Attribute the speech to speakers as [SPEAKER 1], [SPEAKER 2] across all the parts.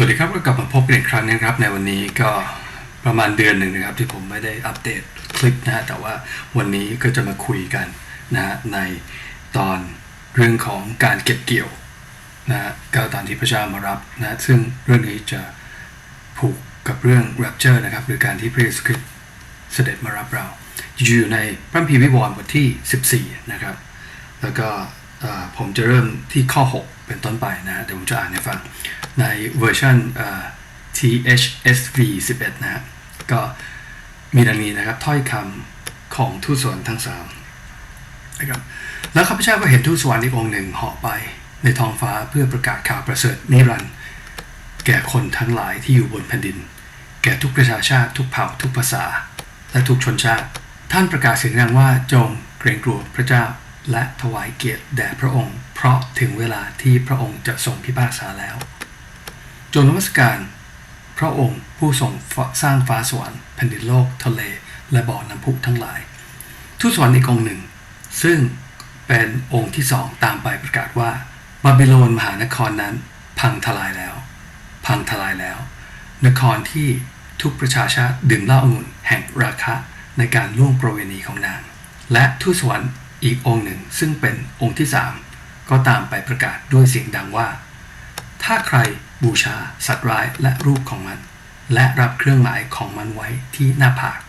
[SPEAKER 1] สวัสดีครับก็กลับมาพบกันอีกครั้งนะครับ ในวันนี้ก็ประมาณเดือนหนึ่งนะครับ ที่ผมไม่ได้อัปเดตคลิปนะฮะแต่ว่าวันนี้ก็จะมาคุยกันนะฮะในตอนเรื่องของการเก็บเกี่ยวนะฮะก็ตอนที่พระเจ้ามารับนะซึ่งเรื่องนี้จะผูกกับเรื่อง rapture นะครับหรือการที่พระเยซูคริสต์เสด็จมารับเรา อยู่ในพระคัมภีร์วิวรณ์บทที่ 14 นะครับ แล้วก็ผมจะเริ่มที่ข้อ 6 เป็นต้นไปนะฮะเดี๋ยวผมจะอ่านให้ฟัง ในเวอร์ชัน THSV 11 นะฮะก็มีดังนี้นะครับ ถ้อยคำของทูตสวรรค์ทั้งสามนะครับแล้วข้าพเจ้าก็เห็นทูตสวรรค์อีกองค์หนึ่งเหาะไปในท้องฟ้าเพื่อประกาศข่าวประเสริฐนิรันดร์แก่คนทั้งหลายที่อยู่บนแผ่นดิน แก่ทุกประชาชาติทุกเผ่าทุกภาษา และทุกชนชาติ ท่านประกาศเสียงดังว่าจงเกรงกลัวพระเจ้าและถวายเกียรติแด่พระองค์ เพราะถึงเวลาที่พระองค์จะทรงพิพากษาแล้ว จงนมัสการ พระองค์ผู้ทรงสร้างฟ้าสวรรค์แผ่นดินโลกทะเล และบ่อน้ำพุทั้งหลาย ทูตสวรรค์อีกองหนึ่ง ซึ่งเป็นองค์ที่สองตามไปประกาศว่าบาบิโลนมหานครนั้น พังทลายแล้ว พังทลายแล้ว นครที่ทุกประชาชาติดื่มเหล้าองุ่นแห่งราคะในการล่วงประเวณีของนาง และทูตสวรรค์อีกองค์หนึ่งซึ่งเป็นองค์ที่สามก็ตามไปประกาศด้วยเสียงดังว่า ถ้าใคร บูชา สัตว์ร้ายและรูปของมัน และรับเครื่องหมายของมันไว้ที่หน้าผาก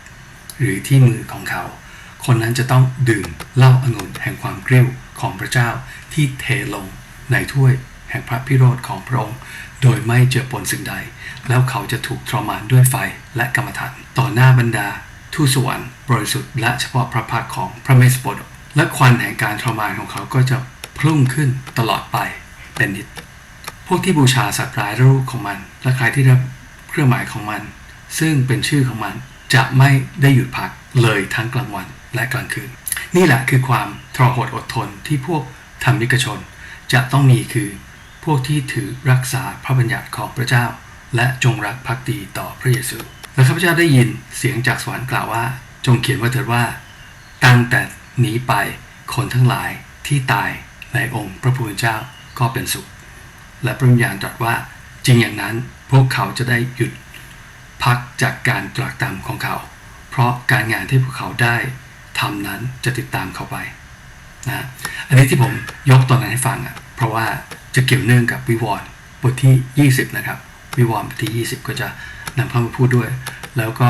[SPEAKER 1] หรือที่มือของเขา คนนั้นจะต้องดื่มเหล้าองุ่นแห่งความเกรี้ยวของพระเจ้าที่เทลงในถ้วยแห่งพระพิโรธของพระองค์ โดยไม่เจือปนสิ่งใด แล้วเขาจะถูกทรมานด้วยไฟและกรรมฐานต่อหน้าบรรดา ทูตสวรรค์บริสุทธิ์และเฉพาะพระพักของพระเมสโปดกและควันแห่งการทรมานของเขาก็จะพุ่งขึ้นตลอดไปเป็นนิด วกที่บูชาสัตว์ร้ายและรูปของมัน และใครที่รับเครื่องหมายของมัน ซึ่งเป็นชื่อของมันจะไม่ได้หยุดพักเลยทั้งกลางวันและกลางคืน นี่แหละคือความทรหดอดทนที่พวกธรรมิกชน จะต้องมีคือ พวกที่ถือรักษาพระบัญญัติของพระเจ้า และจงรักภักดีต่อพระเยซู และข้าพเจ้าได้ยินเสียงจากสวรรค์กล่าวว่า จงเขียนไว้เถิดว่า ตั้งแต่นี้ไปคนทั้งหลายที่ตายในองค์พระผู้เป็นเจ้าก็เป็นสุข และพระวิญญาณตรัสว่าจริงอย่างนั้นพวกเขาจะได้หยุดพักจากการตรากตรำของเขา เพราะการงานที่พวกเขาได้ทำนั้นจะติดตามเขาไปนะอันนี้ที่ผมยกตอนนั้นให้ฟังอะเพราะว่าจะเกี่ยวเนื่องกับวิวรณ์บทที่ 20 นะครับ วิวรณ์บทที่ 20 ก็จะนำเข้ามาพูดด้วย แล้วก็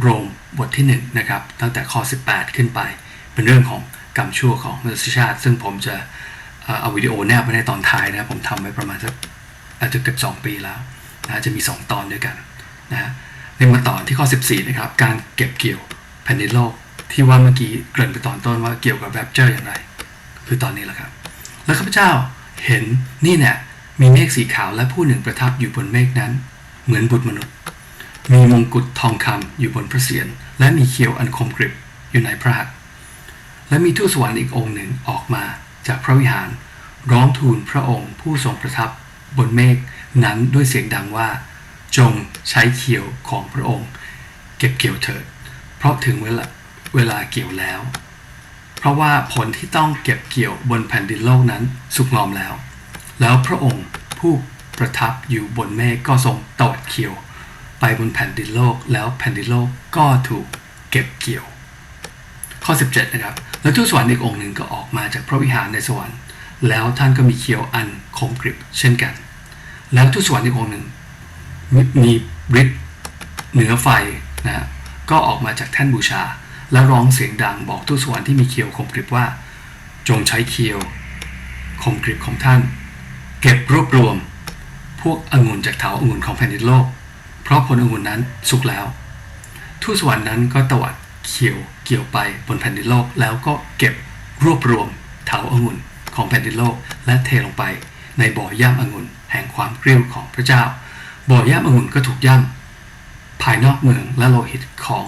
[SPEAKER 1] โรมบทที่1นะครับตั้งแต่ข้อ 18 ขึ้นไป เป็นเรื่องของกรรมชั่วของมนุษยชาติ ซึ่งผมจะ เอาวิดีโอแนบไว้ในตอนท้ายนะครับผมทำไว้ประมาณสักอาจจะเกือบ2 ปีแล้วนะจะมี 2 ตอนด้วยกันนะในมาตอนที่ข้อ 14 นะครับ การเก็บเกี่ยวแผ่นดินโลกที่ว่าเมื่อกี้เกริ่นไปตอนต้นว่าเกี่ยวกับแรปเจอร์อย่างไร คือตอนนี้แหละครับ แล้วข้าพเจ้าเห็นนี่เนี่ยมีเมฆสีขาวและผู้หนึ่งประทับอยู่บนเมฆนั้น เหมือนบุตรมนุษย์ มีมงกุฎทองคำอยู่บนพระเศียรและมีเขียวอันคมกริบอยู่ในพระหัตถ์และมีทูตสวรรค์อีกองค์หนึ่งออกมา จากพระวิหาร ร้องทูลพระองค์ผู้ทรงประทับบนเมฆนั้นด้วยเสียงดังว่า จงใช้เขียวของพระองค์ เก็บเกี่ยวเถิด เพราะถึงเวลาเวลาเกี่ยวแล้ว เพราะว่าผลที่ต้องเก็บเกี่ยวบนแผ่นดินโลกนั้นสุกงอมแล้ว แล้วพระองค์ผู้ประทับอยู่บนเมฆก็ทรงตอดเขียว ไปบนแผ่นดินโลกแล้วแผ่นดินโลกก็ถูกเก็บเกี่ยว ข้อ 17 นะครับ แล้วทูตสวรรค์อีกองค์หนึ่งก็ออกมาจากพระวิหารในสวรรค์ แล้วท่านก็มีเขียวอันคมกริบเช่นกัน แล้วทูตสวรรค์อีกองค์หนึ่งมีมีฤทธิ์เหนือไฟนะฮะก็ออกมาจากแท่นบูชา แล้วร้องเสียงดังบอกทูตสวรรค์ที่มีเขียวคมกริบว่า จงใช้เขียวคมกริบของท่าน เก็บรวบรวม พวกองุ่นจากเถาองุ่นของแผ่นดินโลก เพราะผลองุ่นนั้นสุกแล้วทูตสวรรค์นั้นก็ตวัดเขียว เกี่ยวไปบนแผ่นดินโลก แล้วก็เก็บรวบรวมเถาองุ่นของแผ่นดินโลก และเทลงไปในบ่อย่ำองุ่นแห่งความเกรี้ยวของพระเจ้า บ่อย่ำองุ่นก็ถูกย่ำภายนอกเมืองและโลหิตของ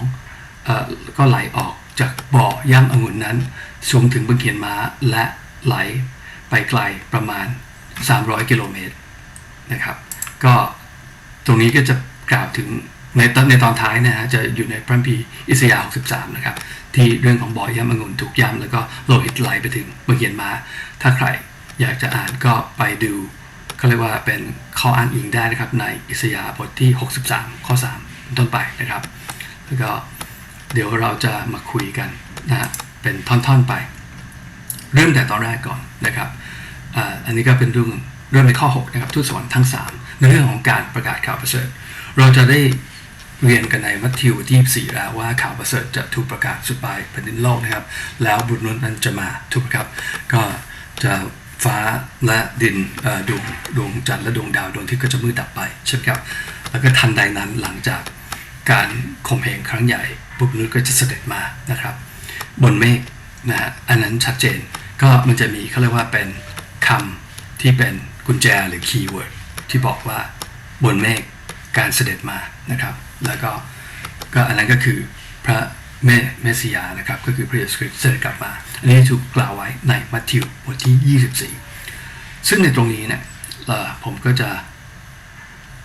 [SPEAKER 1] ออก็ไหลออกจากบ่อย่ำองุ่นนั้นสูงถึงบนเขียนม้าและไหลไปไกลประมาณ 300 กิโลเมตรนะครับ ก็ตรงนี้ก็จะกล่าวถึง ในตอนในตอนท้ายนะฮะจะอยู่ในพระคัมภีอิสยาห์63 นะครับ ที่เรื่องของบ่อยย่ำองุ่นถูกย่ำแล้วก็โลหิตไหลไปถึงบนเขียนมา ถ้าใครอยากจะอ่านก็ไปดูเขาเรียกว่าเป็นข้ออ้างอิงได้นะครับ ในอิสยาห์บทที่ 63 ข้อ 3 ต้นไปนะครับ แล้วก็เดี๋ยวเราจะมาคุยกันนะฮะเป็นท่อนๆไป เริ่มแต่ตอนแรกก่อนนะครับอ,อันนี้ก็เป็นเรื่องเริ่มในข้อ 6 นะครับทูตสวรรค์ทั้ง 3 ในเรื่องของการประกาศข่าวประเสริฐ เราจะได้ เรียนกันในมัทธิวที่24แล้วว่าข่าวประเสริฐจะถูกประกาศสุดปลายแผ่นดินโลกนะครับ แล้วบุตรนุษย์นั้นจะมาถูกไหมครับ ก็จะฟ้าและดินดวงดวงจันทร์และดวงดาวดวงที่ก็จะมืดดับไปใช่ไหมครับ แล้วก็ทันใดนั้นหลังจากการข่มเหงครั้งใหญ่บุตรนุษย์ก็จะเสด็จมานะครับ บนเมฆนะฮะอันนั้นชัดเจนก็มันจะมีเขาเรียกว่าเป็นคำที่เป็นกุญแจหรือคีย์เวิร์ดที่บอกว่าบนเมฆการเสด็จมานะครับ แล้วก็ก็อันนั้นก็คือพระเมเมสสิยานะครับ ก็คือพระเยซูคริสต์เสด็จกลับมา อันนี้ถูกกล่าวไว้ในมัทธิวบทที่ 24 ซึ่งในตรงนี้เนี่ยผมก็จะ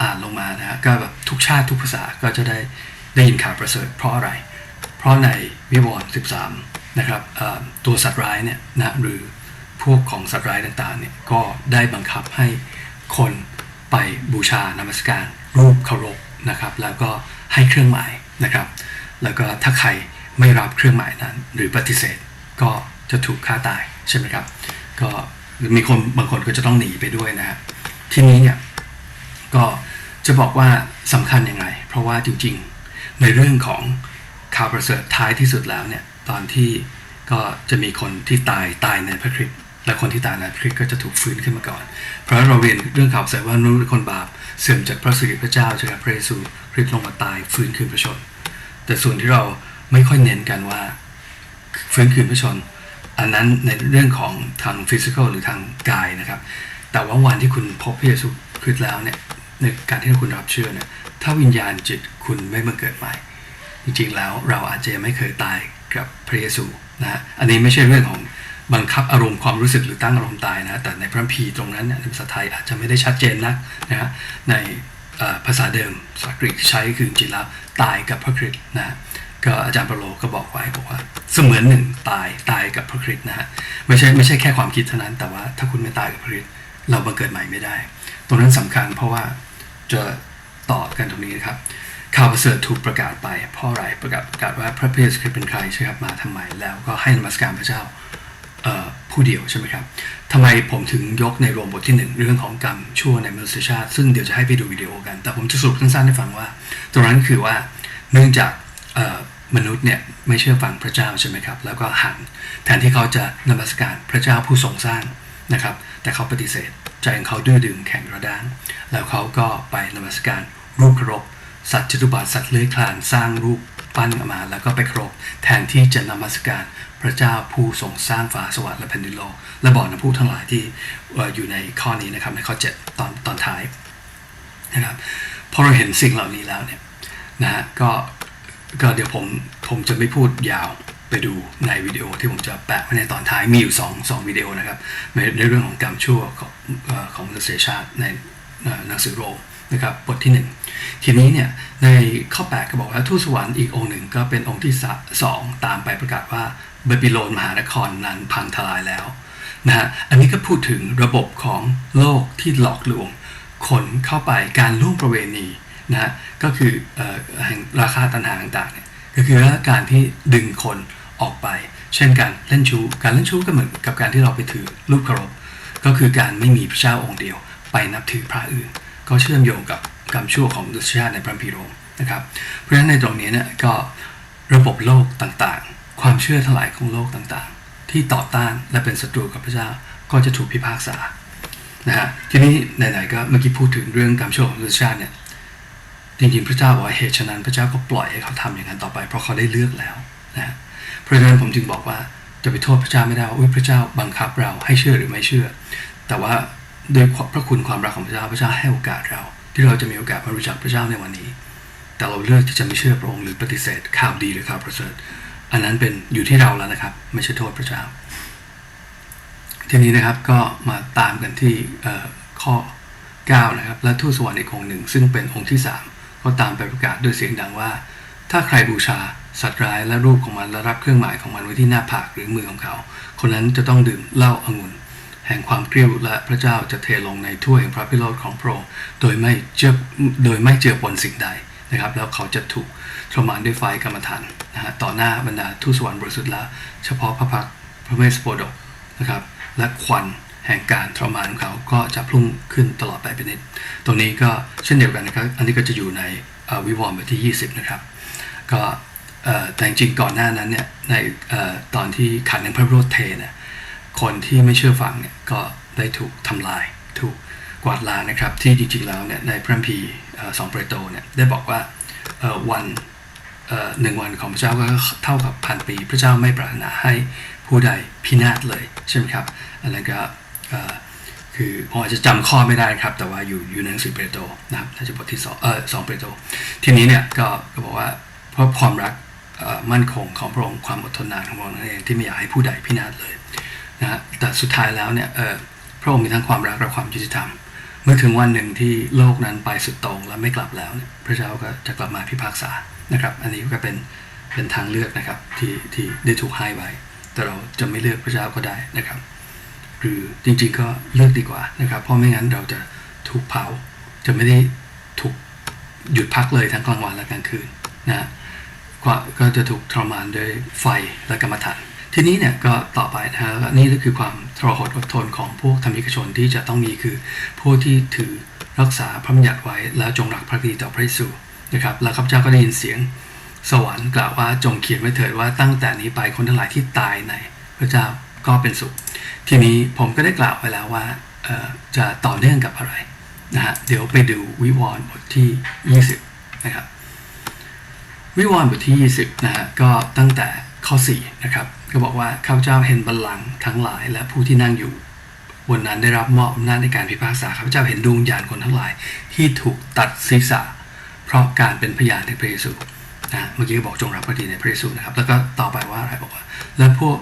[SPEAKER 1] อ่านลงมานะฮะก็แบบทุกชาติทุกภาษาก็จะได้ได้ยินข่าวประเสริฐเพราะอะไร เพราะในวิวรณ์13 นะครับตัวสัตว์ร้ายเนี่ยนะหรือพวกของสัตว์ร้ายต่างๆเนี่ยก็ได้บังคับให้คนไปบูชานมัสการรูปเคารพ นะครับ แล้วก็ให้เครื่องหมายนะครับ แล้วก็ถ้าใครไม่รับเครื่องหมายนั้น หรือปฏิเสธก็จะถูกฆ่าตายใช่ไหมครับ ก็มีคนบางคนก็จะต้องหนีไปด้วยนะฮะทีนี้เนี่ยก็จะบอกว่าสำคัญยังไง เพราะว่าจริงๆ ในเรื่องของข่าวประเสริฐท้ายที่สุดแล้วเนี่ยตอนที่ก็จะมีคนที่ตายตายในพระคริสต์ และคนที่ตายในพระคริสต์ก็จะถูกฟื้นขึ้นมาก่อน เพราะเราเรียนเรื่องข่าวประเสริฐว่านุษย์เป็นคนบาปเสื่อมจากพระสิริพระเจ้าใช่ไหมพระเยซูคริสต์ลงมาตายฟื้นคืนพระชน แต่ส่วนที่เราไม่ค่อยเน้นกันว่าฟื้นคืนพระชน อันนั้นในเรื่องของทางฟิสิกอลหรือทางกายนะครับ แต่ว่าวันที่คุณพบพระเยซูคริสต์แล้วเนี่ยในการที่คุณรับเชื่อเนี่ยถ้าวิญญาณจิตคุณไม่มาเกิดใหม่ จริงๆแล้วเราอาจจะยังไม่เคยตายกับพระเยซูนะอันนี้ไม่ใช่เรื่องของ บังคับอารมณ์ความรู้สึกหรือตั้งอารมณ์ตายนะแต่ในพระคัมภีตรงนั้นเนี่ยในภาษาไทยอาจจะไม่ได้ชัดเจนนักนะฮะในภาษาเดิมภาษากรีกใช้คือจริงแล้วตายกับพระคริสต์นะฮะก็อาจารย์เปโลก็บอกไว้บอกว่า เสมือนหนึ่งตายตายกับพระคริสต์นะฮะไม่ใช่ไม่ใช่แค่ความคิดเท่านั้น แต่ว่าถ้าคุณไม่ตายกับพระคริสต์เราบังเกิดใหม่ไม่ได้ ตรงนั้นสำคัญเพราะว่าจะต่อกันตรงนี้นะครับข่าวประเสริฐถูกประกาศไปเพราะอะไรประกาศประกาศว่าพระเยซูคริสต์เป็นใครใช่ครับมาทำไมแล้วก็ให้นมัสการพระเจ้า ผู้เดียวใช่ไหมครับทำไมผมถึงยกในโรมบทที่หนึ่งเรื่องของกรรมชั่วในมนุษยชาติ ซึ่งเดี๋ยวจะให้ไปดูวิดีโอกัน แต่ผมจะสรุปสั้นๆให้ฟังว่า ตรงนั้นคือว่าเนื่องจากมนุษย์เนี่ยไม่เชื่อฟังพระเจ้าใช่ไหมครับ แล้วก็หันแทนที่เขาจะนมัสการพระเจ้าผู้ทรงสร้างนะครับ แต่เขาปฏิเสธใจของเขาดื้อดึงแข็งกระด้าง แล้วเขาก็ไปนมัสการรูปเคารพสัตว์จตุบาทสัตว์เลื้อยคลานสร้างรูป ปั้นออกมา แล้วก็ไปเคารพแทนที่จะนมัสการพระเจ้าผู้ทรงสร้างฟ้าสวรรค์และแผ่นดินโลก และบอกนะผู้ทั้งหลายที่อยู่ในข้อนี้นะครับในข้อ 7 ตอนตอนท้ายนะครับพอเราเห็นสิ่งเหล่านี้แล้วเนี่ยนะฮะก็ก็เดี๋ยวผมผมจะไม่พูดยาวไปดูในวิดีโอที่ผมจะแปะไว้ในตอนท้ายมีอยู่สองสองวิดีโอนะครับในในเรื่องของกรรมชั่วของของมนุษยชาติในหนังสือโรม นะครับบทที่หนึ่งทีนี้เนี่ยในข้อ8ก็บอกว่าทูตสวรรค์อีกองค์หนึ่งก็เป็นองค์ที่สองตามไปประกาศว่าบาบิโลนมหานครนั้นพังทลายแล้วนะฮะอันนี้ก็พูดถึงระบบของโลกที่หลอกลวง คนเข้าไปการล่วงประเวณีนะฮะก็คือเอ่อแห่งราคาตันหาต่างๆเนี่ยก็คือการที่ดึงคนออกไป เช่นการเล่นชู้การเล่นชู้ก็เหมือนกับการที่เราไปถือรูปเคารพก็คือการไม่มีพระเจ้าองค์เดียว ไปนับถือพระอื่น ก็เชื่อมโยงกับกรรมชั่วของมนุษยชาติในพระคัมภีโรมนะครับ เพราะฉะนั้นในตรงนี้เนี่ยก็ระบบโลกต่างๆ ความเชื่อทั้งหลายของโลกต่างๆ ที่ต่อต้านและเป็นศัตรูกับพระเจ้าก็จะถูกพิพากษานะฮะทีนี้ไหนๆก็เมื่อกี้พูดถึงเรื่องกรรมชั่วของมนุษยชาติเนี่ยจริงๆพระเจ้าบอกว่าเหตุฉะนั้นพระเจ้าก็ปล่อยให้เขาทำอย่างนั้นต่อไป เพราะเขาได้เลือกแล้วนะฮะเพราะฉะนั้นผมจึงบอกว่าจะไปโทษพระเจ้าไม่ได้ว่าพระเจ้าบังคับเราให้เชื่อหรือไม่เชื่อ แต่ว่า โดยพระคุณความรักของพระเจ้าพระเจ้าให้โอกาสเรา ที่เราจะมีโอกาสมารู้จักพระเจ้าในวันนี้ แต่เราเลือกที่จะไม่เชื่อพระองค์หรือปฏิเสธข่าวดีหรือข่าวประเสริฐ อันนั้นเป็นอยู่ที่เราแล้วนะครับ ไม่ใช่โทษพระเจ้า ทีนี้นะครับก็มาตามกันที่เอ่อข้อ 9 นะครับ และทูตสวรรค์อีกองหนึ่ง ซึ่งเป็นองค์ที่ 3 ก็ตามไปประกาศด้วยเสียงดังว่า ถ้าใครบูชาสัตว์ร้ายและรูปของมันและรับเครื่องหมายของมันไว้ที่หน้าผากหรือมือของเขา คนนั้นจะต้องดื่มเหล้าองุ่น แห่งความกริ้วและพระเจ้าจะเทลงในถ้วยแห่งพระพิโรธของพระองค์โดยไม่เจือโดยไม่เจือปนสิ่งใดนะครับ แล้วเขาจะถูกทรมานด้วยไฟกรรมฐานนะฮะต่อหน้าบรรดาทูตสวรรค์บริสุทธิ์และเฉพาะพระพักพระเมสโปดกนะครับและควันแห่งการทรมานของเขาก็จะพุ่งขึ้นตลอดไปเป็นนิดตรงนี้ก็เช่นเดียวกันนะครับอันนี้ก็จะอยู่ในวิวรณ์บทที่ 20 นะครับ ก็แต่จริงก่อนหน้านั้นเนี่ยในออตอนที่ขันในพระโรธเทเนี่ย คนที่ไม่เชื่อฟังเนี่ยก็ได้ถูกทำลาย ถูกกวาดล้างนะครับ ที่จริงๆแล้วเนี่ยในพระคัมภีร์สองเปโตรเนี่ยได้บอกว่าวันหนึ่งวันของพระเจ้าก็เท่ากับพันปี พระเจ้าไม่ปรารถนาให้ผู้ใดพินาศเลยใช่ไหมครับอันนั้นก็คือผมอาจจะจำข้อไม่ได้ครับ แต่ว่าอยู่อยู่ในหนังสือเปโตรนะครับน่าจะบทที่สองเออสองเปโตรทีนี้เนี่ยก็ก็บอกว่าเพราะความรักมั่นคงของพระองค์ความอดทนนานของพระองค์นั่นเองที่ไม่อยากให้ผู้ใดพินาศเลย นะฮะแต่สุดท้ายแล้วเนี่ยเออพระองค์มีทั้งความรักและความยุติธรรม เมื่อถึงวันหนึ่งที่โลกนั้นไปสุดต่งและไม่กลับแล้วเนี่ยพระเจ้าก็จะกลับมาพิพากษานะครับ อันนี้ก็เป็นเป็นทางเลือกนะครับที่ที่ได้ถูกให้ไว้ แต่เราจะไม่เลือกพระเจ้าก็ได้นะครับ หรือจริงๆก็เลือกดีกว่านะครับ เพราะไม่งั้นเราจะถูกเผาจะไม่ได้ถูกหยุดพักเลยทั้งกลางวันและกลางคืนนะก็ก็จะถูกทรมานด้วยไฟและกรรมฐาน ทีนี้เนี่ยก็ต่อไปนะฮะนี่ก็คือความทรหดอดทนของพวกธรรมิกชนที่จะต้องมีคือผู้ที่ถือรักษาพระบัญญัติไว้แล้วจงรักภักดีต่อพระเยซูนะครับแล้วข้าพเจ้าก็ได้ยินเสียงสวรรค์กล่าวว่าจงเขียนไว้เถิดว่าตั้งแต่นี้ไปคนทั้งหลายที่ตายในพระเจ้าก็เป็นสุข ทีนี้ผมก็ได้กล่าวไปแล้วว่าจะต่อเนื่องกับอะไรนะฮะเดี๋ยวไปดูวิวรณ์บทที่ 20 นะครับ วิวรณ์บทที่ 20 นะฮะก็ตั้งแต่ข้อ 4 นะครับ ก็บอกว่าข้าพเจ้าเห็นบัลลังก์ทั้งหลายและผู้ที่นั่งอยู่บนนั้นได้รับมอบอำนาจในการพิพากษาข้าพเจ้าเห็นดวงวิญญาณคนทั้งหลาย ที่ถูกตัดศีรษะ เพราะการเป็นพยานในพระเยซูนะเมื่อกี้ก็บอกจงรับพระดีในพระเยซูนะครับ แล้วก็ต่อไปว่าอะไรบอกว่า และพวก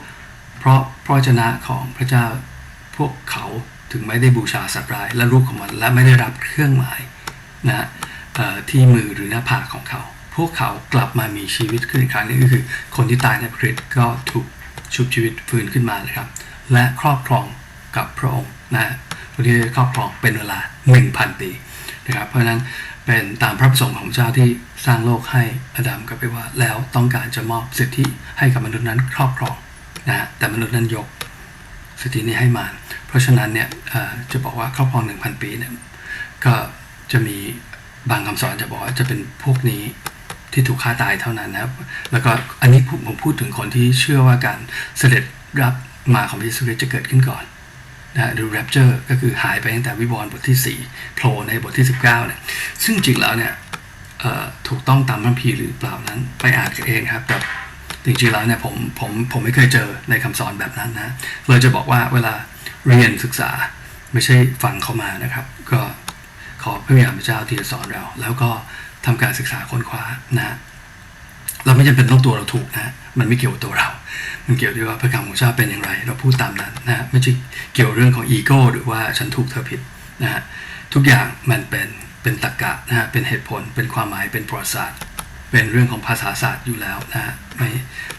[SPEAKER 1] เพราะพระวจนะของพระเจ้าพวกเขาถึงไม่ได้บูชาสัตว์ร้ายและรูปของมันและไม่ได้รับเครื่องหมายนะที่มือหรือหน้าผากของเขา พวกเขากลับมามีชีวิตขึ้นอีกครั้งนี้ก็คือ คนที่ตายในพระคริสต์ก็ถูก ชุบชีวิตฟื้นขึ้นมานะครับ และครอบครองกับพระองค์นะคนที่ได้ครอบครองเป็นเวลา 1,000 ปีนะครับ เพราะฉะนั้นเป็นตามพระประสงค์ของเจ้าที่สร้างโลกให้อดัมกับเอวาแล้วต้องการจะมอบสิทธิให้กับมนุษย์นั้นครอบครองนะฮะแต่มนุษย์นั้นยกสิทธินี้ให้มารเพราะฉะนั้นเนี่ยจะบอกว่าครอบครอง 1,000 ปีเนี่ยก็จะมีบางคำสอนจะบอกว่าจะเป็นพวกนี้ ที่ถูกฆ่าตายเท่านั้นนะครับ แล้วก็อันนี้ผมพูดถึงคนที่เชื่อว่าการเสด็จรับมาของพระเยซูคริสต์จะเกิดขึ้นก่อนนะฮะหรือ rapture ก็คือหายไปตั้งแต่วิวรณ์บทที่ 4โผล่ในบทที่ 19เนี่ยซึ่งจริงแล้วเนี่ยถูกต้องตามพระคัมภีหรือเปล่านั้นไปอ่านกันเองครับแต่จริงๆแล้วเนี่ยผมผมผมไม่เคยเจอในคำสอนแบบนั้นนะเลยจะบอกว่าเวลาเรียนศึกษาไม่ใช่ฟังเขามานะครับ ก็ขอพระวิญญาณพระเจ้าที่จะสอนเรา แล้วก็ ทำการศึกษาค้นคว้านะเราไม่จำเป็นต้องตัวเราถูกนะมันไม่เกี่ยวกับตัวเรา มันเกี่ยวด้วยว่าพระคำของพระเจ้าเป็นอย่างไร เราพูดตามนั้นนะไม่ใช่เกี่ยวเรื่องของอีโก้หรือว่าฉันถูกเธอผิดนะฮะทุกอย่างมันเป็นเป็นตรรกะนะฮะเป็นเหตุผล เป็นความหมายเป็นประวัติศาสตร์เป็นเรื่องของภาษาศาสตร์อยู่แล้วนะฮะไม่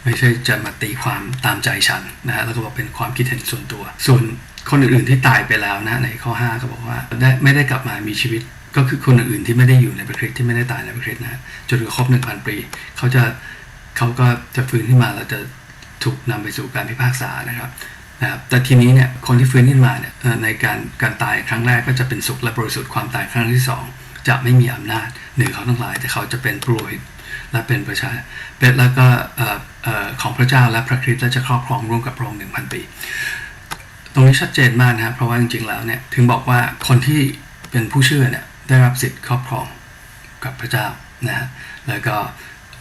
[SPEAKER 1] ไม่ใช่จะมาตีความตามใจฉันนะฮะแล้วก็บอกเป็นความคิดเห็นส่วนตัว ส่วนคนอื่นๆที่ตายไปแล้วนะในข้อ 5 ก็บอกว่าได้ไม่ได้กลับมามีชีวิต ก็คือคนอื่นๆที่ไม่ได้อยู่ในประเทศที่ไม่ได้ตายในประเทศนะฮะจนกว่าครบหนึ่งพันปีเขาจะเขาก็จะฟื้นขึ้นมาแล้วจะถูกนำไปสู่การพิพากษานะครับนะครับแต่ทีนี้เนี่ยคนที่ฟื้นขึ้นมาเนี่ยในการการตายครั้งแรกก็จะเป็นสุขและบริสุทธิ์ความตายครั้งที่สองจะไม่มีอำนาจเหนือเขาทั้งหลาย แต่เขาจะเป็นปุโรหิตและเป็นประชาเป็นแล้วก็ของพระเจ้าและพระคริสต์และจะครอบครองร่วมกับพระองค์หนึ่งพันปี ตรงนี้ชัดเจนมากนะครับเพราะว่าจริงๆแล้วเนี่ยถึงบอกว่าคนที่เป็นผู้เชื่อเนี่ย ได้รับสิทธิ์ครอบครองกับพระเจ้านะฮะแล้วก็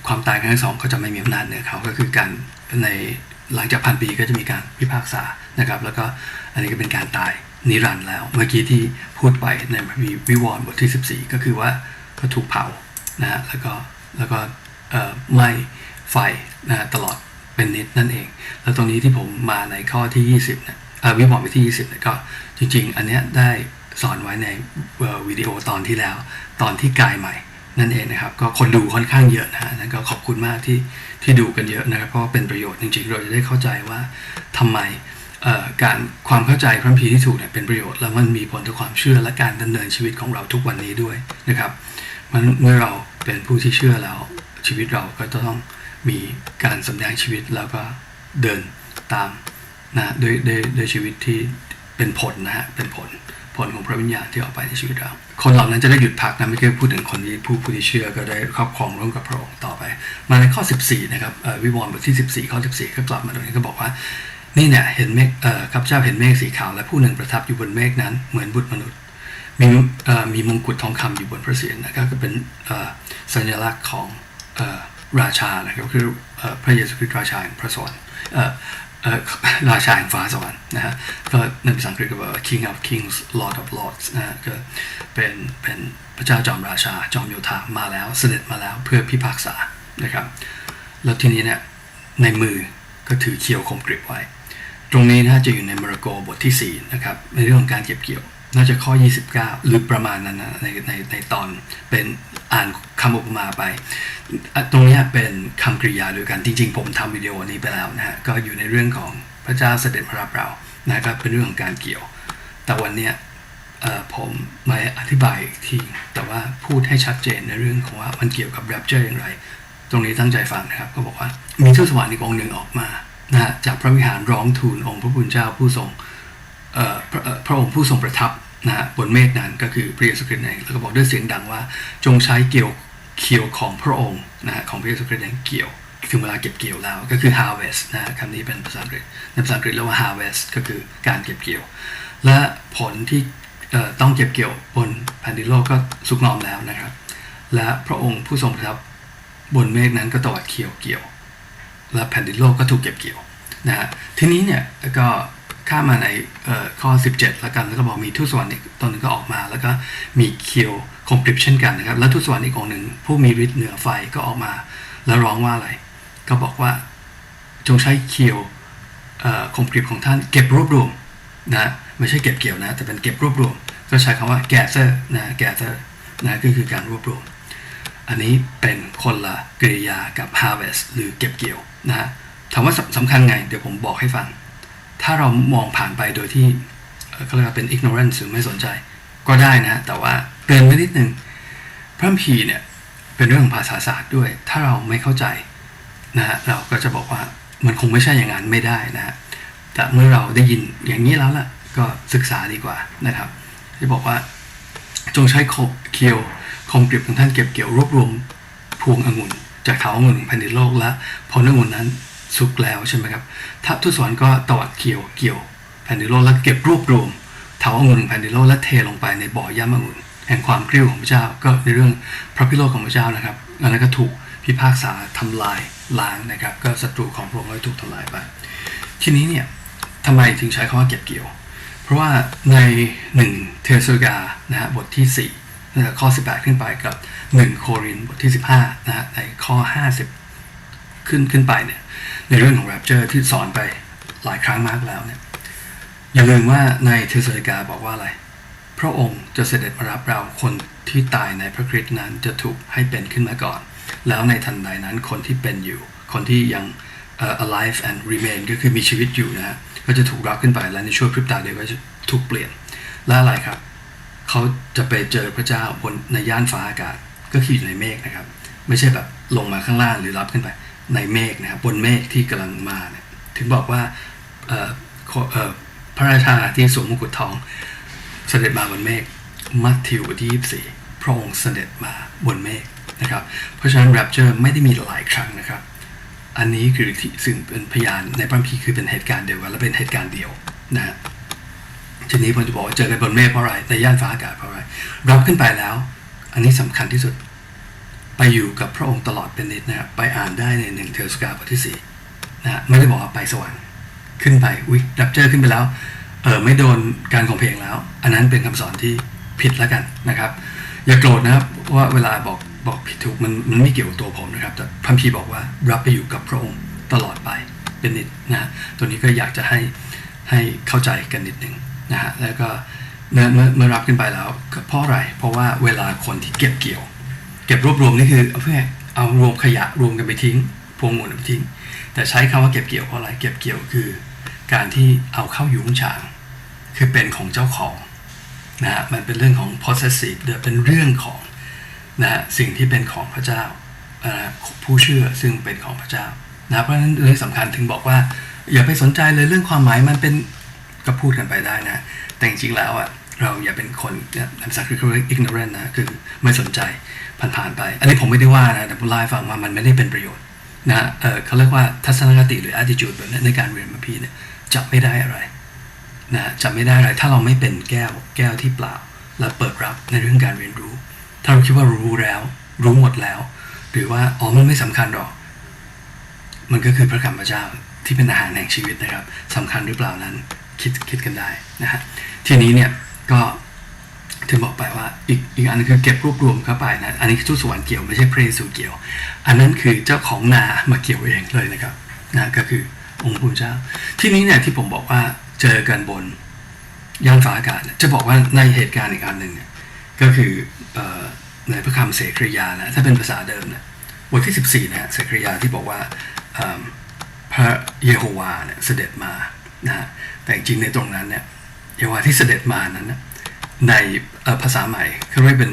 [SPEAKER 1] ความตายครั้งที่สองก็จะไม่มีอำนาจเหนือเขาก็คือการในหลังจากพันปีก็จะมีการพิพากษานะครับ แล้วก็อันนี้ก็เป็นการตายนิรันดร์แล้ว เมื่อกี้ที่พูดไปในวิวรณ์บทที่ 14 ก็คือว่าก็ถูกเผานะฮะแล้วก็แล้วก็ไหม้ไฟนะตลอดเป็นนิดนั่นเอง แล้วตรงนี้ที่ผมมาในข้อที่ 20เนี่ยเอ่อวิวรณ์วิธี20นี่ยก็จริง ๆ อันเนี้ยได้ สอนไว้ในวิดีโอตอนที่แล้ว ตอนที่กายใหม่นั่นเองนะครับ ก็คนดูค่อนข้างเยอะนะฮะนั้นก็ขอบคุณมากที่ที่ดูกันเยอะนะครับ เพราะเป็นประโยชน์จริงๆ เราจะได้เข้าใจว่าทำไมการความเข้าใจพระคัมภีที่ถูกเนี่ยเป็นประโยชน์แล้วมันมีผลต่อความเชื่อและการดำเนินชีวิตของเราทุกวันนี้ด้วยนะครับมันเมื่อเราเป็นผู้ที่เชื่อแล้วชีวิตเราก็จะต้องมีการสำแดงชีวิตแล้วก็เดินตามนะด้วยด้วยด้วยชีวิตที่เป็นผลนะฮะเป็นผล ผลของพระวิญญาณที่ออกไปในชีวิตเรา คนเหล่านั้นจะได้หยุดพักนะไม่ใช่พูดถึงคนที่ผู้ผู้ที่เชื่อก็ได้ครอบครองร่วมกับพระองค์ต่อไป มาในข้อ 14 นะครับวิวรณ์บทที่ 14 ข้อ 14 ก็กลับมาตรงนี้ก็บอกว่า นี่เนี่ยเห็นเมฆเอ่อข้าพเจ้าเห็นเมฆสีขาวและผู้หนึ่งประทับอยู่บนเมฆนั้นเหมือนบุตรมนุษย์ มีเอ่อมีมงกุฎทองคำอยู่บนพระเศียรนะครับก็เป็นเอ่อสัญลักษณ์ของเอ่อราชานะครับคือเอ่อพระเยซูคริสต์ราชาแห่งพระสวรรค์เอ่อ ราชาแห่งฟ้าสวรรค์นะฮะก็ในภาษาอังกฤษก็บอกว่า King of Kings Lord of Lords นะฮะก็เป็นเป็นพระเจ้าจอมราชาจอมโยธามาแล้วเสด็จมาแล้วเพื่อพิพากษานะครับ แล้วทีนี้เนี่ยในมือก็ถือเคียวคมกริบไว้ ตรงนี้นะจะอยู่ในมาระโกบทที่ 4 นะครับ ในเรื่องของการเก็บเกี่ยว น่าจะข้อ 29 หรือประมาณนั้นนะในในในตอนเป็นอ่านคำอุปมาไป ตรงเนี้ยเป็นคำกริยาด้วยกันจริง ๆ ผมทำวิดีโอนี้ไปแล้วนะฮะก็อยู่ในเรื่องของพระเจ้าเสด็จมารับเรานะครับเป็นเรื่องของการเกี่ยว แต่วันเนี้ยผมมาอธิบายอีกที แต่ว่าพูดให้ชัดเจนในเรื่องของว่ามันเกี่ยวกับแรปเจอร์อย่างไร ตรงนี้ตั้งใจฟังนะครับก็บอกว่ามีทูตสวรรค์อีกองหนึ่งออกมานะฮะจากพระวิหารร้องทูลองค์พระผู้เจ้าผู้ทรงพระองค์ผู้ทรงประทับ นะฮะบนเมฆนั้นก็คือพระเยซูคริสต์เองแล้วก็บอกด้วยเสียงดังว่าจงใช้เกี่ยวเขียวของพระองค์นะฮะของพระเยซูคริสต์เองเกี่ยวถึงเวลาเก็บเกี่ยวแล้วก็คือ harvest นะคำนี้เป็นภาษาอังกฤษในภาษาอังกฤษเรียกว่า harvest ก็คือการเก็บเกี่ยว และผลที่ต้องเก็บเกี่ยวบนแผ่นดินโลกก็สุกงอมแล้วนะครับ และพระองค์ผู้ทรงประทับบนเมฆนั้นก็ตวัดเขียวเกี่ยว และแผ่นดินโลกก็ถูกเก็บเกี่ยวนะฮะทีนี้เนี่ยก็ ข้ามาในข้อ 17 แล้วกัน แล้วก็บอกมีทูตสวรรค์อีกตนหนึงก็ออกมา แล้วก็มีเคียวคอมพลิปเช่นกันนะครับ และทูตสวรรค์อีกองหนึ่งผู้มีฤทธิ์เหนือไฟก็ออกมา แล้วร้องว่าอะไร ก็บอกว่าจงใช้เคียวคอมพลิปของท่านเก็บรวบรวมนะไม่ใช่เก็บเกี่ยวนะ แต่เป็นเก็บรวบรวม ก็ใช้คำว่า gather นะ gather นะก็คือการรวบรวม อันนี้เป็นคนละกริยากับ harvest หรือเก็บเกี่ยวนะถามว่าสำสำคัญไง เดี๋ยวผมบอกให้ฟัง ถ้าเรามองผ่านไปโดยที่เขาเรียกว่าเป็น ignorance หรือไม่สนใจ ก็ได้นะ แต่ว่าเตือนไว้นิดนึงพระคัมภีเนี่ยเป็นเรื่องของภาษาศาสตร์ด้วย ถ้าเราไม่เข้าใจนะฮะเราก็จะบอกว่ามันคงไม่ใช่อย่างนั้นไม่ได้นะฮะแต่เมื่อเราได้ยินอย่างนี้แล้วล่ะ ก็ศึกษาดีกว่านะครับจะบอกว่าจงใช้โคเคียวคอมกริบของท่านเก็บเกี่ยวรวบรวมพวงองุ่นจากเถาองุ่นแผ่นดินโลกและพอองุ่นนั้น สุกแล้วใช่ไหมครับทัพทุสวรรค์ก็ตวัดเกี่ยวเกี่ยวแผ่นดินโลกแล้วเก็บรวบรวมเถาองุ่นแผ่นดินโลกและเทลงไปในบ่อย่ำองุ่นแห่งความกริ้วของพระเจ้าก็ในเรื่องพระพิโรธของพระเจ้านะครับอันนั้นก็ถูกพิพากษาทำลายล้างนะครับ ก็ศัตรูของพระองค์ก็ถูกทำลายไป ทีนี้เนี่ยทำไมถึงใช้คำว่าเก็บเกี่ยว เพราะว่าใน 1 เทสโลกานะฮะบทที่4นะข้อ 18 ขึ้นไปกับ 1 โครินบทที่ 15นะฮะในข้อ 50 ขึ้นขึ้นไปเนี่ย ในเรื่องของ rapture ที่สอนไปหลายครั้งมากแล้วเนี่ยอย่าลืมว่าในเทสโลกาบอกว่าอะไร พระองค์จะเสด็จมารับเราคนที่ตายในพระคริสต์นั้นจะถูกให้เป็นขึ้นมาก่อน แล้วในทันใดนั้นคนที่เป็นอยู่ คนที่ยังเอ่อ alive and remain ก็คือมีชีวิตอยู่นะฮะก็จะถูกรับขึ้นไปและในช่วงพริบตาเดียวก็จะถูกเปลี่ยนและอะไรครับ เขาจะไปเจอพระเจ้าบนในย่านฟ้าอากาศก็คืออยู่ในเมฆนะครับ ไม่ใช่แบบลงมาข้างล่างหรือรับขึ้นไป ในเมฆนะครับบนเมฆที่กำลังมาเนี่ยถึงบอกว่าพระราชาที่สวมมงกุฎทอง เสด็จมาบนเมฆมัทธิวบทที่ 24 พระองค์เสด็จมาบนเมฆนะครับ เพราะฉะนั้น rapture ไม่ได้มีหลายครั้งนะครับ อันนี้คือที่ซึ่งเป็นพยานในพระคัมภีร์คือเป็นเหตุการณ์เดียวกันและเป็นเหตุการณ์เดียวนะฮะทีนี้ผมจะบอกว่าเจอกันบนเมฆเพราะอะไรในย่านฟ้าอากาศเพราะอะไรรับขึ้นไปแล้ว อันนี้สำคัญที่สุด ไปอยู่กับพระองค์ตลอดเป็นนิดนะครับไปอ่านได้ในหนึ่งเทอสกาบทที่สี่นะฮะไม่ได้บอกว่าไปสวรรค์ขึ้นไปอุ้ยรับเจอขึ้นไปแล้วเออไม่โดนการข่มเพลงแล้ว อันนั้นเป็นคำสอนที่ผิดแล้วกันนะครับ อย่าโกรธนะครับว่าเวลาบอกบอกผิดถูกมันมันไม่เกี่ยวกับตัวผมนะครับ แต่พระคัมภีบอกว่ารับไปอยู่กับพระองค์ตลอดไปเป็นนิดนะฮะตัวนี้ก็อยากจะให้ให้เข้าใจกันนิดหนึ่งนะฮะแล้วก็เมื่อเมื่อรับขึ้นไปแล้วเพราะอะไรเพราะว่าเวลาคนที่เก็บเกี่ยว เก็บรวบรวมนี่คือเอาเพื่อเอารวมขยะรวมกันไปทิ้ง พวงหมุนไปทิ้ง แต่ใช้คำว่าเก็บเกี่ยวเพราะอะไรเก็บเกี่ยวคือ การที่เอาเข้ายุ้งฉาง คือเป็นของเจ้าของนะฮะมันเป็นเรื่องของ possessive เดี๋ยวเป็นเรื่องของนะฮะสิ่งที่เป็นของพระเจ้าผู้เชื่อซึ่งเป็นของพระเจ้านะเพราะฉะนั้นเรื่องสำคัญถึงบอกว่า อย่าไปสนใจเลยเรื่องความหมายมันเป็นก็พูดกันไปได้นะ แต่จริงๆแล้วอะเราอย่าเป็นคนนี่ยภาษาคือ ignorant นะคือไม่สนใจ ผ่านๆไป อันนี้ผมไม่ได้ว่านะแต่ผมเล่าให้ฟังว่ามันไม่ได้เป็นประโยชน์นะเออเขาเรียกว่าทัศนคติหรือ attitude แบบนี้ในการเรียนมาพี่เนี่ยจะไม่ได้อะไรนะจำไม่ได้อะไรถ้าเราไม่เป็นแก้วแก้วที่เปล่าและเปิดรับในเรื่องการเรียนรู้ ถ้าเราคิดว่ารู้แล้ว รู้หมดแล้ว หรือว่าอ๋อมันไม่สำคัญหรอก มันก็คือพระคำพระเจ้าที่เป็นอาหารแห่งชีวิตนะครับสำคัญหรือเปล่านั้นคิดคิดกันได้นะฮะทีนี้เนี่ยก็ ถึงบอกไปว่าอีกอีกอันคือเก็บรวบรวมเข้าไปนะอันนี้คือทูตสวรรค์เกี่ยวไม่ใช่พระเยซูเกี่ยว อันนั้นคือเจ้าของนามาเกี่ยวเองเลยนะครับนะก็คือองค์พระเจ้า ที่นี้เนี่ยที่ผมบอกว่าเจอกันบนย่านฟ้าอากาศจะบอกว่าในเหตุการณ์อีกอันหนึ่งเนี่ยก็คืออในพระคำเสกริยานะถ้าเป็นภาษาเดิมเนี่ยบทที่ 14นะฮะเสกริยาที่บอกว่าพระเยโฮวาเนี่ยเสด็จมานะแต่จริงในตรงนั้นเนี่ยเยโฮวาที่เสด็จมานั้นนะ ในภาษาใหม่เขาเรียกเป็น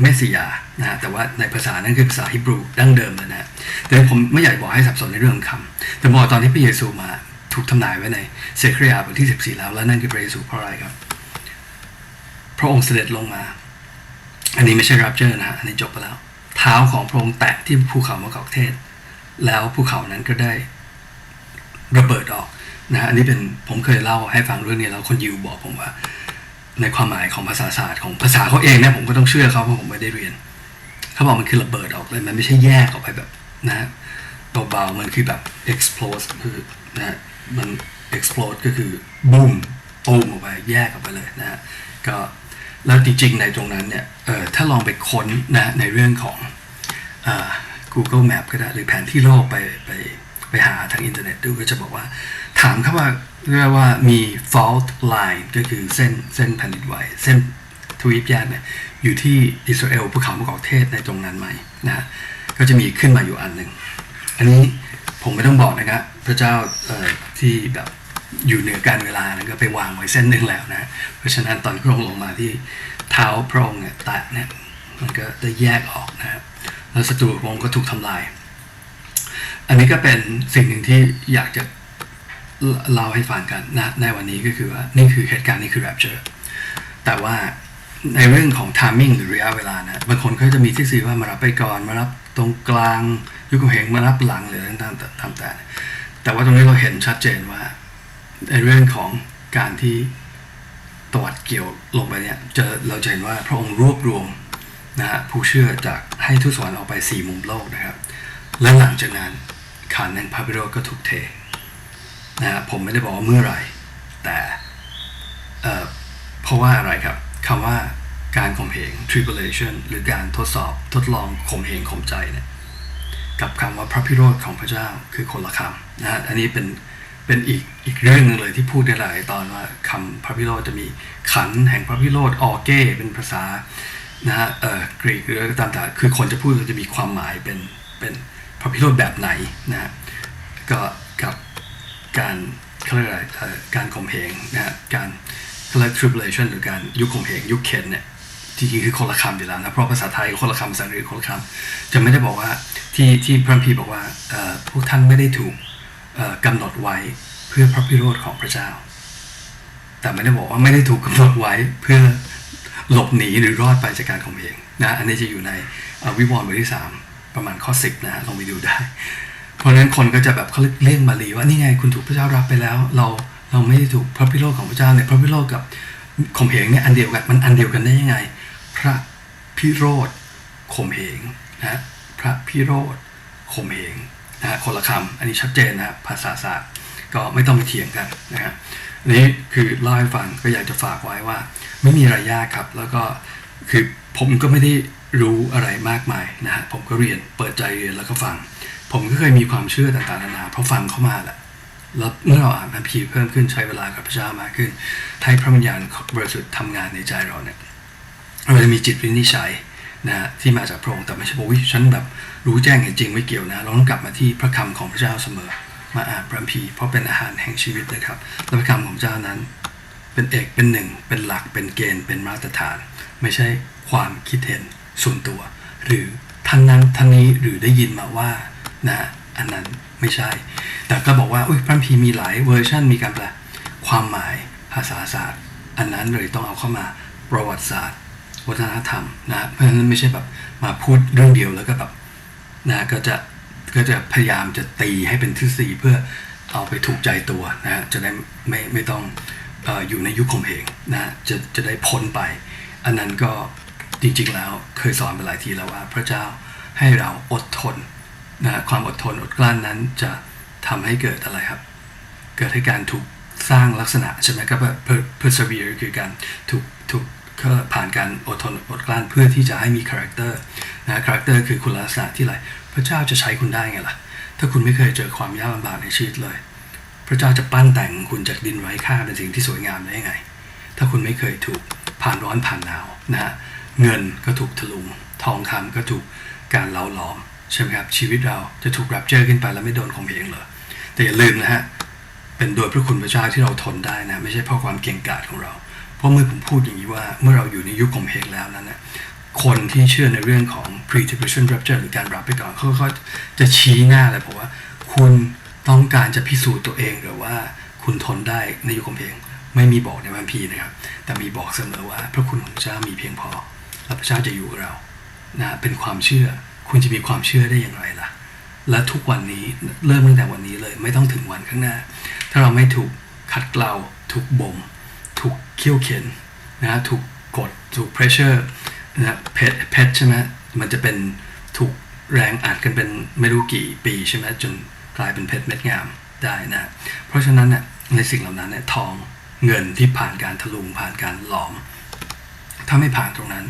[SPEAKER 1] เมสสิยานะฮะแต่ว่าในภาษานั้นคือภาษาฮิบรูดั้งเดิมเลยนะฮะแต่ผมไม่อยากบอกให้สับสนในเรื่องคำแต่บอกตอนที่พระเยซูมาถูกทำนายไว้ในเซคริยาบทที่ 14 แล้ว แล้วนั่นคือพระเยซูเพราะอะไรครับ พระองค์เสด็จลงมา อันนี้ไม่ใช่รับเจอร์นะฮะอันนี้จบไปแล้ว เท้าของพระองค์แตะที่ภูเขามะกอกเทศ แล้วภูเขานั้นก็ได้ระเบิดออกนะฮะอันนี้เป็นผมเคยเล่าให้ฟังเรื่องนี้แล้วคนยิวบอกผมว่า ในความหมายของภาษาศาสตร์ของภาษาเขาเองเนี่ยผมก็ต้องเชื่อเขาเพราะผมไม่ได้เรียนเขาบอกมันคือระเบิดออกเลยมันไม่ใช่แยกออกไปแบบนะฮะเบาๆมันคือแบบ explode คือนะฮะมัน explode ก็คือบูมตูมออกไปแยกออกไปเลยนะฮะก็แล้วจริงๆ ในตรงนั้นเนี่ยเออถ้าลองไปค้นนะในเรื่องของอ่า Google Map ก็ได้หรือแผนที่โลกไปไปไปหาทางอินเทอร์เน็ตดูก็จะบอกว่า ถามเขาว่า เรียกว่ามี fault line ก็คือเส้นเส้นแผ่นดินไหวเส้นทวีปแยกเนี่ยอยู่ที่อิสราเอลภูเขามะกอกเทศในตรงนั้นไหมนะฮะก็จะมีขึ้นมาอยู่อันหนึ่งอันนี้ผมไม่ต้องบอกนะครับพระเจ้าที่แบบอยู่เหนือการเวลานะก็ไปวางไว้เส้นหนึ่งแล้วนะเพราะฉะนั้นตอนพระองค์ลงมาที่เท้าพระองค์เนี่ยแตะเนี่ยมันก็ได้แยกออกนะครับแล้วศัตรูพระองค์ก็ถูกทำลาย อันนี้ก็เป็นสิ่งหนึ่งที่อยากจะ เล่าให้ฟังกันนะในวันนี้ก็คือว่านี่คือเหตุการณ์นี้คือ rapture แต่ว่าในเรื่องของ timing หรือระยะเวลานะบางคนเขาจะมีทฤษฎีว่ามารับไปก่อนมารับตรงกลางยุคเหงมารับหลังหรืออะไรต่างๆตามแต่ แต่ว่าตรงนี้เราเห็นชัดเจนว่าในเรื่องของการที่ตวัดเกี่ยวลงไปเนี่ยเจอเราจะเห็นว่าพระองค์รวบรวมนะฮะผู้เชื่อจากให้ทุกสวรรค์ออกไปสี่มุมโลกนะครับ และหลังจากนั้นขันแห่งพระพิโรก็ถูกเท นะฮะผมไม่ได้บอกว่าเมื่อไหร่ แต่เอ่อเพราะว่าอะไรครับคำว่าการข่มเหง tribulation หรือการทดสอบทดลองข่มเหงข่มใจเนี่ยกับคำว่าพระพิโรธของพระเจ้าคือคนละคำนะฮะอันนี้เป็นเป็นอีกอีกเรื่องหนึงเลยที่พูดในหลายตอนว่าคำพระพิโรธจะมีขันแห่งพระพิโรธออเก้เป็นภาษานะฮะเอ่อกรีกหรืออะไรก็ตามแต่คือคนจะพูดจะมีความหมายเป็นเป็นพระพิโรธแบบไหนนะฮะก็กับ การเขาเรียกอะไรการข่มเหงนะฮะการเขาเรียก tribulation หรือการยุคข่มเหงยุคเข็นเนี่ยจริงๆคือคนละคำอยู่แล้วนะเพราะภาษาไทยคนละคำภาษาอังกฤษคนละคำจะไม่ได้บอกว่าที่ที่พระพีบอกว่าพวกท่านไม่ได้ถูกเอ่อกำหนดไว้เพื่อพระพิโรธของพระเจ้า แต่ไม่ได้บอกว่าไม่ได้ถูกกำหนดไว้เพื่อหลบหนีหรือรอดไปจากการข่มเหงนะอันนี้จะอยู่ในวิวรณ์บทที่สามประมาณข้อสิบนะลองไปดูได้ เพราะนั้นคนก็จะแบบเขาเล่นบาลีว่านี่ไงคุณถูกพระเจ้ารับไปแล้ว เราเราไม่ได้ถูกพระพิโรธของพระเจ้าเนี่ยพระพิโรธกับข่มเหงเนี่ยอันเดียวกันมันอันเดียวกันได้ยังไง พระพิโรธข่มเหงนะพระพิโรธข่มเหงนะคนละคำอันนี้ชัดเจนนะภาษาศาสตร์ก็ไม่ต้องไปเถียงกันนะฮะนนี้คือเล่าให้ฟังก็อยากจะฝากไว้ว่า ไม่มีอะไรยากครับ แล้วก็คือผมก็ไม่ได้รู้อะไรมากมายนะฮะผมก็เรียนเปิดใจเรียนแล้วก็ฟัง ผมก็เคยมีความเชื่อต่างๆนานาเพราะฟังเข้ามาแหละแล้วเมื่อเราอ่านพันพีเพิ่มขึ้นใช้เวลากับพระเจ้ามากขึ้นให้พระวิญญาณบริสุทธิ์ทำงานในใจเราเนี่ยเราจะมีจิตวินิจฉัยนะฮะที่มาจากพระองค์แต่ไม่ใช่บอกว่าฉันแบบรู้แจ้งเห็นจริงไม่เกี่ยวนะ เราต้องกลับมาที่พระคำของพระเจ้าเสมอ มาอ่านพระคัมภีเพราะเป็นอาหารแห่งชีวิตนะครับและพระคำของเจ้านั้น เป็นเอกเป็นหนึ่ง เป็นหลักเป็นเกณฑ์เป็นมาตรฐาน ไม่ใช่ความคิดเห็นส่วนตัว หรือท่านนั้นท่านนี้หรือได้ยินมาว่า นะอันนั้นไม่ใช่ แต่ก็บอกว่าอุ้ยพระคัมภีร์มีหลายเวอร์ชันมีการแปลความหมายภาษาศาสตร์ อันนั้นเลยต้องเอาเข้ามาประวัติศาสตร์ วัฒนธรรมนะเพราะฉะนั้นไม่ใช่แบบมาพูดเรื่องเดียวแล้วก็แบบนะก็จะก็จะพยายามจะตีให้เป็นทฤษฎีเพื่อเอาไปถูกใจตัวนะจะได้ไม่ไม่ต้องอออยู่ในยุคข่มเหงนะจะจะได้พ้นไป อันนั้นก็จริงๆแล้วเคยสอนไปหลายทีแล้วว่าพระเจ้าให้เราอดทน นะความอดทนอดกลั้นนั้นจะทำให้เกิดอะไรครับ เกิดให้การถูกสร้างลักษณะใช่ไหมครับ per- persevere คือการถูกถูกก็ผ่านการอดทนอดกลั้นเพื่อที่จะให้มี character นะ character คือคุณลักษณะที่อะไรพระเจ้าจะใช้คุณได้ไงล่ะ ถ้าคุณไม่เคยเจอความยากลำบากในชีวิตเลย พระเจ้าจะปั้นแต่งคุณจากดินไร้ค่าเป็นสิ่งที่สวยงามได้ยังไง ถ้าคุณไม่เคยถูกผ่านร้อนผ่านหนาวนะฮะเงินก็ถูกถลุง ทองคำก็ถูกการเล้าหลอม ใช่ไหมครับชีวิตเราจะถูกรับเจอขึ้นไปแล้วไม่โดนข่มเหงเหรอแต่อย่าลืมนะฮะเป็นโดยพระคุณพระเจ้าที่เราทนได้นะไม่ใช่เพราะความเก่งกาจของเรา เพราะเมื่อผมพูดอย่างนี้ว่าเมื่อเราอยู่ในยุคข่มเหงแล้วนั้นนะคนที่เชื่อในเรื่องของ pre-tribulation rapture หรือการรับไปก่อนเขาก็จะชี้หน้าเลยบอกว่า คุณต้องการจะพิสูจน์ตัวเองหรือว่าคุณทนได้ในยุคข่มเหงไม่มีบอกในวันพีนะครับ แต่มีบอกเสมอว่า พระคุณของพระเจ้ามีเพียงพอและพระเจ้าจะอยู่กับเรานะเป็นความเชื่อ คุณจะมีความเชื่อได้อย่างไรล่ะ และทุกวันนี้เริ่มตั้งแต่วันนี้เลย ไม่ต้องถึงวันข้างหน้า ถ้าเราไม่ถูกขัดเกลาถูกบ่มถูกเคี่ยวเข็นนะถูกกดถูก pressure นะเพชเพชใช่ไหมมันจะเป็นถูกแรงอัดกันเป็นไม่รู้กี่ปีใช่ไหมจนกลายเป็นเพชรเม็ดงามได้นะ เพราะฉะนั้นเนี่ยในสิ่งเหล่านั้นเนี่ยทองเงินที่ผ่านการทะลุงผ่านการหลอม ถ้าไม่ผ่านตรงนั้น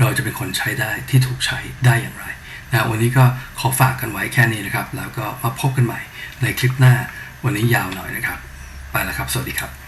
[SPEAKER 1] เราจะเป็นคนใช้ได้ที่ถูกใช้ได้อย่างไร นะวันนี้ก็ขอฝากกันไว้แค่นี้นะครับ แล้วก็มาพบกันใหม่ในคลิปหน้าวันนี้ยาวหน่อยนะครับ ไปแล้วครับ สวัสดีครับ